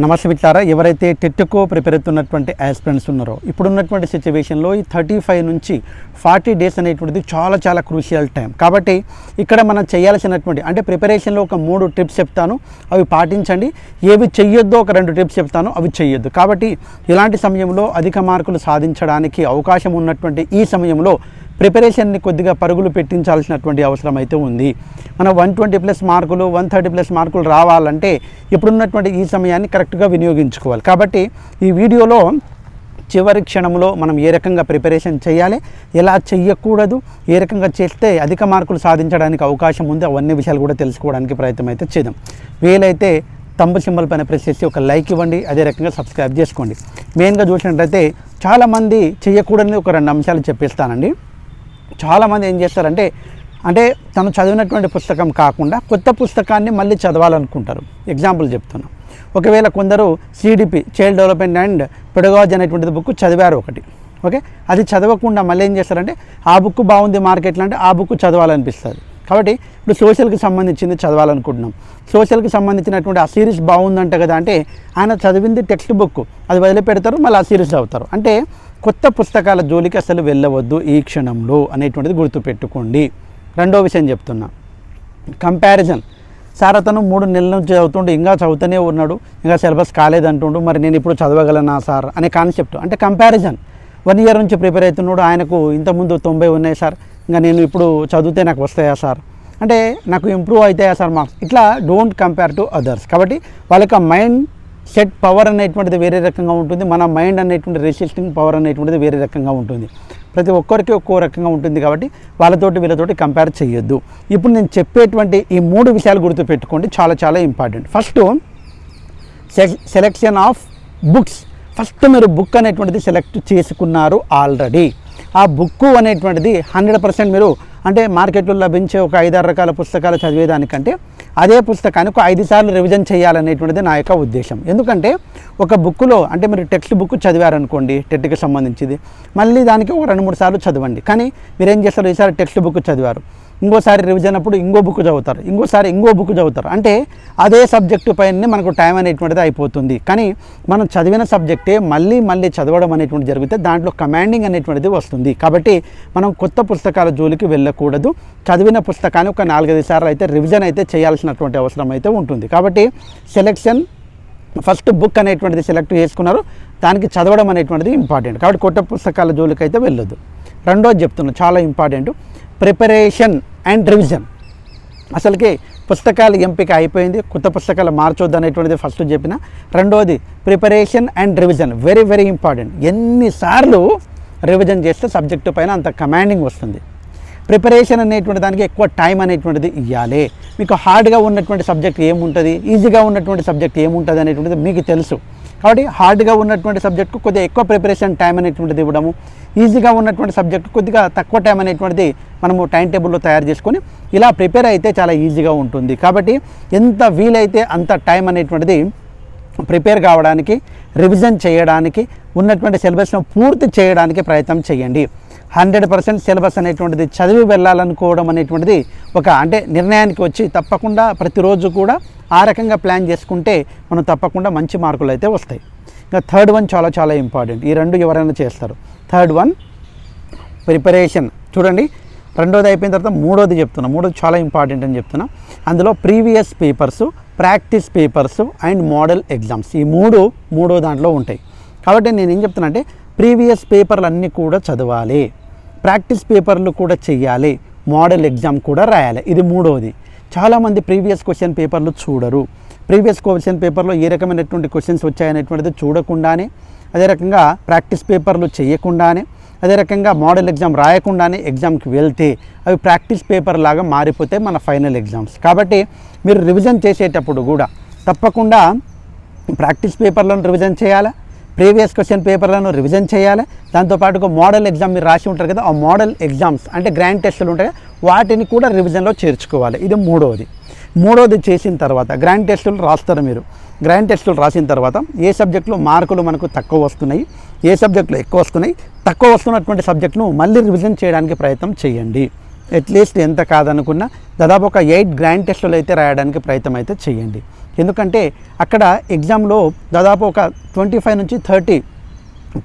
నమస్తే మిత్రారా ఎవరైతే టెట్కో ప్రిపేర్ అవుతున్నటువంటి ఆస్పిరెంట్స్ ఉన్నారో ఇప్పుడున్నటువంటి సిచ్యువేషన్లో ఈ థర్టీ ఫైవ్ నుంచి ఫార్టీ డేస్ అనేటువంటిది చాలా చాలా క్రూషియల్ టైం కాబట్టి ఇక్కడ మనం చేయాల్సినటువంటి అంటే ప్రిపరేషన్లో ఒక మూడు టిప్స్ చెప్తాను. అవి పాటించండి. ఏవి చెయ్యొద్దో ఒక రెండు టిప్స్ చెప్తాను. అవి చెయ్యొద్దు. కాబట్టి ఇలాంటి సమయంలో అధిక మార్కులు సాధించడానికి అవకాశం ఉన్నటువంటి ఈ సమయంలో ప్రిపరేషన్ని కొద్దిగా పరుగులు పెట్టించాల్సినటువంటి అవసరం అయితే ఉంది. మన వన్ ట్వంటీ ప్లస్ మార్కులు వన్ థర్టీ ప్లస్ మార్కులు రావాలంటే ఇప్పుడున్నటువంటి ఈ సమయాన్ని కరెక్ట్గా వినియోగించుకోవాలి. కాబట్టి ఈ వీడియోలో చివరి క్షణంలో మనం ఏ రకంగా ప్రిపరేషన్ చేయాలి ఎలా చెయ్యకూడదు ఏ రకంగా చేస్తే అధిక మార్కులు సాధించడానికి అవకాశం ఉంది అవన్నీ విషయాలు కూడా తెలుసుకోవడానికి ప్రయత్నం అయితే చేద్దాం. వీలైతే తంబు సింబల్ పైన ప్రెస్ చేసి ఒక లైక్ ఇవ్వండి అదే రకంగా సబ్స్క్రైబ్ చేసుకోండి. మెయిన్గా చూసినట్లయితే చాలామంది చేయకూడని ఒక రెండు అంశాలు చెప్పిస్తానండి. చాలామంది ఏం చేస్తారంటే అంటే తను చదివినటువంటి పుస్తకం కాకుండా కొత్త పుస్తకాన్ని మళ్ళీ చదవాలనుకుంటారు. ఎగ్జాంపుల్ చెప్తున్నా. ఒకవేళ కొందరు CDP child development and pedagogy అనేటువంటిది బుక్ చదివారు ఒకటి. ఓకే అది చదవకుండా మళ్ళీ ఏం చేస్తారంటే ఆ బుక్ బాగుంది మార్కెట్లో అంటే ఆ బుక్ చదవాలనిపిస్తుంది. కాబట్టి ఇప్పుడు సోషల్కి సంబంధించింది చదవాలనుకుంటున్నాం. సోషల్కి సంబంధించినటువంటి ఆ సిరీస్ బాగుందంట కదా అంటే ఆయన చదివింది టెక్స్ట్ బుక్ అది వదిలిపెడతారు మళ్ళీ ఆ సిరీస్ చదువుతారు. అంటే కొత్త పుస్తకాల జోలికి అసలు వెళ్ళవద్దు ఈ క్షణంలో అనేటువంటిది గుర్తుపెట్టుకోండి. రెండో విషయం చెప్తున్నా. కంపారిజన్ సార్ అతను మూడు నెలల నుంచి చదువుతుండు ఇంకా చదువుతూనే ఉన్నాడు ఇంకా సిలబస్ కాలేదంటుండు మరి నేను ఇప్పుడు చదవగలనా సార్ అనే కాన్సెప్ట్. అంటే కంపారిజన్ వన్ ఇయర్ నుంచి ప్రిపేర్ అవుతున్నాడు ఆయనకు ఇంతకుముందు తొంభై ఉన్నాయి సార్ ఇంకా నేను ఇప్పుడు చదివితే నాకు వస్తాయా సార్? అంటే నాకు ఇంప్రూవ్ అవుతాయా సార్ మార్క్స్? ఇట్లా డోంట్ కంపేర్ టు అదర్స్ కాబట్టి వాళ్ళకి మైండ్ సెట్ పవర్ అనేటువంటిది వేరే రకంగా ఉంటుంది మన మైండ్ అనేటువంటి రెసిస్టింగ్ పవర్ అనేటువంటిది వేరే రకంగా ఉంటుంది. ప్రతి ఒక్కరికి ఒక్కో రకంగా ఉంటుంది కాబట్టి వాళ్ళతోటి వీళ్ళతోటి కంపేర్ చేయొద్దు. ఇప్పుడు నేను చెప్పేటువంటి ఈ మూడు విషయాలు గుర్తుపెట్టుకోండి చాలా చాలా important first selection of books first మీరు బుక్ అనేటువంటిది సెలెక్ట్ చేసుకున్నారు ఆల్రెడీ ఆ బుక్ అనేటువంటిది హండ్రెడ్ పర్సెంట్ మీరు అంటే మార్కెట్లో లభించే ఒక ఐదారు రకాల పుస్తకాలు చదివేదానికంటే అదే పుస్తకాన్ని ఒక ఐదు సార్లు రివిజన్ చేయాలనేటువంటిది నా యొక్క ఉద్దేశం. ఎందుకంటే ఒక బుక్లో అంటే మీరు టెక్స్ట్ బుక్ చదివారనుకోండి టెట్కి సంబంధించింది మళ్ళీ దానికి ఒక రెండు మూడు సార్లు చదవండి. కానీ మీరు ఏం చేస్తారు? ఈసారి టెక్స్ట్ బుక్ చదివారు. ఇంకోసారి రివిజన్ అప్పుడు ఇంకో బుక్ చదువుతారు. ఇంకోసారి ఇంకో బుక్ చదువుతారు. అంటే అదే సబ్జెక్టు పైన మనకు టైం అనేటువంటిది అయిపోతుంది. కానీ మనం చదివిన సబ్జెక్టే మళ్ళీ మళ్ళీ చదవడం అనేటువంటి జరిగితే దాంట్లో కమాండింగ్ అనేటువంటిది వస్తుంది. కాబట్టి మనం కొత్త పుస్తకాల జోలికి వెళ్ళకూడదు. చదివిన పుస్తకాన్ని ఒక నాలుగైదు సార్లు అయితే రివిజన్ అయితే చేయాల్సినటువంటి అవసరం అయితే ఉంటుంది. కాబట్టి సెలెక్షన్ ఫస్ట్ బుక్ అనేటువంటిది సెలెక్ట్ చేసుకున్నారు. దానికి చదవడం అనేటువంటిది ఇంపార్టెంట్ కాబట్టి కొత్త పుస్తకాల జోలికి అయితే వెళ్ళొద్దు. రెండోది చెప్తున్నాను చాలా ఇంపార్టెంట్ ప్రిపరేషన్ అండ్ రివిజన్. అసలుకి పుస్తకాలు ఎంపిక అయిపోయింది. కొత్త పుస్తకాలు మార్చొద్దు అనేటువంటిది ఫస్ట్ చెప్పిన. రెండవది preparation and revision very very important ఎన్నిసార్లు రివిజన్ చేస్తే సబ్జెక్టు పైన అంత కమాండింగ్ వస్తుంది. ప్రిపరేషన్ అనేటువంటి దానికి ఎక్కువ టైం అనేటువంటిది ఇవ్వాలి మీకు హార్డ్గా ఉన్నటువంటి సబ్జెక్ట్ ఏముంటుంది? ఈజీగా ఉన్నటువంటి సబ్జెక్ట్ ఏముంటుంది అనేటువంటిది మీకు తెలుసు. కాబట్టి హార్డ్గా ఉన్నటువంటి సబ్జెక్టు కొద్దిగా ఎక్కువ ప్రిపరేషన్ టైం అనేటువంటిది ఇవ్వడము ఈజీగా ఉన్నటువంటి సబ్జెక్ట్ కొద్దిగా తక్కువ టైం అనేటువంటిది మనము టైం టేబుల్లో తయారు చేసుకొని ఇలా ప్రిపేర్ అయితే చాలా ఈజీగా ఉంటుంది. కాబట్టి ఎంత వీలైతే అంత టైం అనేటువంటిది ప్రిపేర్ కావడానికి రివిజన్ చేయడానికి ఉన్నటువంటి సిలబస్ను పూర్తి చేయడానికి ప్రయత్నం చేయండి. హండ్రెడ్ పర్సెంట్ సిలబస్ అనేటువంటిది చదివి వెళ్ళాలనుకోవడం అనేటువంటిది ఒక అంటే నిర్ణయానికి వచ్చి తప్పకుండా ప్రతిరోజు కూడా ఆ రకంగా ప్లాన్ చేసుకుంటే మనం తప్పకుండా మంచి మార్కులు అయితే వస్తాయి. ఇంకా థర్డ్ వన్ చాలా చాలా ఇంపార్టెంట్. ఈ రెండు ఎవరైనా చేస్తారు. Third one preparation. చూడండి రెండోది అయిపోయిన తర్వాత మూడోది చెప్తున్నా. మూడోది చాలా ఇంపార్టెంట్ అని చెప్తున్నా. అందులో previous papers practice papers and model exams. ఈ మూడు మూడో దాంట్లో ఉంటాయి. కాబట్టి నేను ఏం చెప్తున్నా అంటే ప్రీవియస్ పేపర్లు అన్నీ కూడా చదవాలి. ప్రాక్టీస్ పేపర్లు కూడా చెయ్యాలి. మోడల్ ఎగ్జామ్ కూడా రాయాలి. ఇది మూడవది చాలామంది ప్రీవియస్ క్వశ్చన్ పేపర్లు చూడరు. ప్రీవియస్ క్వశ్చన్ పేపర్లో ఏ రకమైనటువంటి క్వశ్చన్స్ వచ్చాయనేటువంటిది చూడకుండానే అదే రకంగా ప్రాక్టీస్ పేపర్లు చేయకుండానే అదే రకంగా మోడల్ ఎగ్జామ్ రాయకుండానే ఎగ్జామ్కి వెళ్తే అవి ప్రాక్టీస్ పేపర్ లాగా మారిపోతే మన ఫైనల్ ఎగ్జామ్స్. కాబట్టి మీరు రివిజన్ చేసేటప్పుడు కూడా తప్పకుండా ప్రాక్టీస్ పేపర్లను రివిజన్ చేయాలా? ప్రీవియస్ క్వశ్చన్ పేపర్లను రివిజన్ చేయాలి. దాంతోపాటు మోడల్ ఎగ్జామ్ మీరు రాసి ఉంటారు కదా ఆ మోడల్ ఎగ్జామ్స్ అంటే గ్రాండ్ టెస్టులు ఉంటాయి వాటిని కూడా రివిజన్లో చేర్చుకోవాలి. ఇది మూడవది మూడవది చేసిన తర్వాత గ్రాండ్ టెస్టులు రాస్తారు మీరు. గ్రాండ్ టెస్టులు రాసిన తర్వాత ఏ సబ్జెక్టులో మార్కులు మనకు తక్కువ వస్తున్నాయి ఏ సబ్జెక్టులో ఎక్కువ వస్తున్నాయి తక్కువ వస్తున్నటువంటి సబ్జెక్టును మళ్ళీ రివిజన్ చేయడానికి ప్రయత్నం చేయండి. అట్లీస్ట్ ఎంత కాదనుకున్నా దాదాపు ఒక ఎయిట్ గ్రాండ్ టెస్టులు అయితే రాయడానికి ప్రయత్నం అయితే చేయండి. ఎందుకంటే అక్కడ ఎగ్జామ్లో దాదాపు ఒక ట్వంటీ ఫైవ్ నుంచి thirty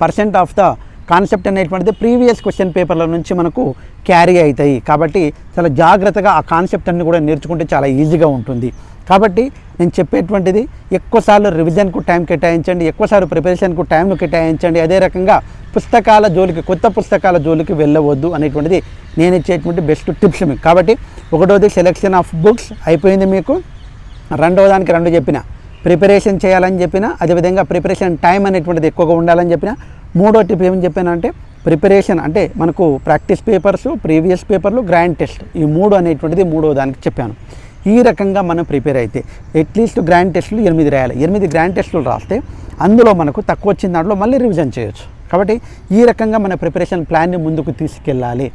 percent of the concept అనేటువంటిది ప్రీవియస్ క్వశ్చన్ పేపర్ల నుంచి మనకు క్యారీ అవుతాయి. కాబట్టి చాలా జాగ్రత్తగా ఆ కాన్సెప్ట్ అన్ని కూడా నేర్చుకుంటే చాలా ఈజీగా ఉంటుంది. కాబట్టి నేను చెప్పేటువంటిది ఎక్కువసార్లు రివిజన్కు టైం కేటాయించండి ఎక్కువసార్లు ప్రిపరేషన్కు టైంను కేటాయించండి. అదే రకంగా పుస్తకాల జోలికి కొత్త పుస్తకాల జోలికి వెళ్ళవద్దు అనేటువంటిది నేను ఇచ్చేటువంటి బెస్ట్ టిప్స్ మీకు. కాబట్టి ఒకటోది సెలెక్షన్ ఆఫ్ బుక్స్ అయిపోయింది మీకు. రెండవ దానికి రెండు చెప్పిన. ప్రిపరేషన్ చేయాలని చెప్పిన అదేవిధంగా ప్రిపరేషన్ టైం అనేటువంటిది ఎక్కువగా ఉండాలని చెప్పిన. మూడో టిప్ ఏమని చెప్పానంటే ప్రిపరేషన్ అంటే మనకు ప్రాక్టీస్ పేపర్స్ ప్రీవియస్ పేపర్లు గ్రాండ్ టెస్ట్ ఈ మూడు అనేటువంటిది మూడో దానికి చెప్పాను. ఈ రకంగా మనం ప్రిపేర్ అయితే అట్లీస్ట్ గ్రాండ్ టెస్టులు ఎనిమిది రాయాలి. ఎనిమిది గ్రాండ్ టెస్టులు రాస్తే అందులో మనకు తక్కువ వచ్చిన దాంట్లో మళ్ళీ రివిజన్ చేయొచ్చు. కాబట్టి ఈ రకంగా మన ప్రిపరేషన్ ప్లాన్ని ముందుకు తీసుకెళ్ళాలి.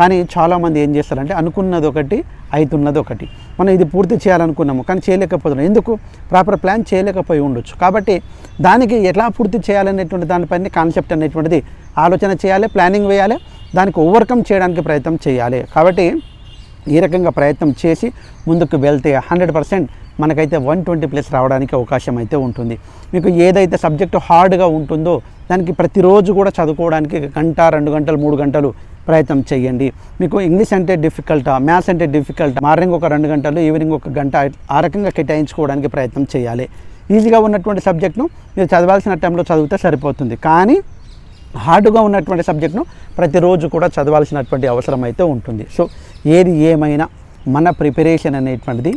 కానీ చాలామంది ఏం చేస్తారంటే అనుకున్నది ఒకటి అవుతున్నది ఒకటి. మనం ఇది పూర్తి చేయాలనుకున్నాము కానీ చేయలేకపోతున్నాం. ఎందుకు? ప్రాపర్ ప్లాన్ చేయలేకపోయి ఉండొచ్చు. కాబట్టి దానికి ఎలా పూర్తి చేయాలనేటువంటి దానిపైన కాన్సెప్ట్ అనేటువంటిది ఆలోచన చేయాలి ప్లానింగ్ వేయాలి దానికి ఓవర్కమ్ చేయడానికి ప్రయత్నం చేయాలి. కాబట్టి ఈ రకంగా ప్రయత్నం చేసి ముందుకు వెళ్తే హండ్రెడ్ పర్సెంట్ మనకైతే వన్ ట్వంటీ ప్లస్ రావడానికి అవకాశం అయితే ఉంటుంది. మీకు ఏదైతే సబ్జెక్టు హార్డ్గా ఉంటుందో దానికి ప్రతిరోజు కూడా చదువుకోవడానికి గంట రెండు గంటలు మూడు గంటలు ప్రయత్నం చేయండి. మీకు ఇంగ్లీష్ అంటే డిఫికల్టా మ్యాథ్స్ అంటే డిఫికల్ట్ మార్నింగ్ ఒక రెండు గంటలు ఈవినింగ్ ఒక గంట ఆ రకంగా కేటాయించుకోవడానికి ప్రయత్నం చేయాలి. ఈజీగా ఉన్నటువంటి సబ్జెక్ట్ను మీరు చదవాల్సిన టైంలో చదివితే సరిపోతుంది. కానీ హార్డ్గా ఉన్నటువంటి సబ్జెక్ట్ను ప్రతిరోజు కూడా చదవాల్సినటువంటి అవసరం అయితే ఉంటుంది. సో ఏది ఏమైనా మన ప్రిపరేషన్ అనేటువంటిది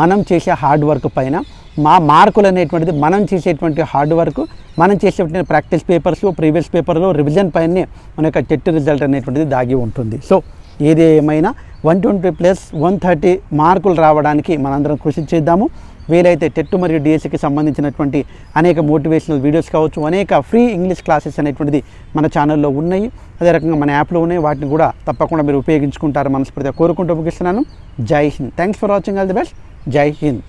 మనం చేసే హార్డ్ వర్క్ పైన మా మార్కులు అనేటువంటిది మనం చేసేటువంటి హార్డ్ వర్క్ మనం చేసేటువంటి ప్రాక్టీస్ పేపర్స్ ప్రీవియస్ పేపర్లో రివిజన్ పైనే మన యొక్క టెట్ రిజల్ట్ అనేటువంటిది దాగి ఉంటుంది. సో ఏది ఏమైనా one twenty plus one thirty మార్కులు రావడానికి మనందరం కృషి చేద్దాము. వీలైతే టెట్ మరియు డిఎస్సికి సంబంధించినటువంటి అనేక మోటివేషనల్ వీడియోస్ కావచ్చు అనేక ఫ్రీ ఇంగ్లీష్ క్లాసెస్ అనేటువంటిది మన ఛానల్లో ఉన్నాయి. అదే రకంగా మన యాప్లో ఉన్నాయి. వాటిని కూడా తప్పకుండా మీరు ఉపయోగించుకుంటారు మనస్ఫూర్తిగా కోరుకుంటూ ముగిస్తున్నాను. జై Hind. Thanks for watching all the best జై హింద్.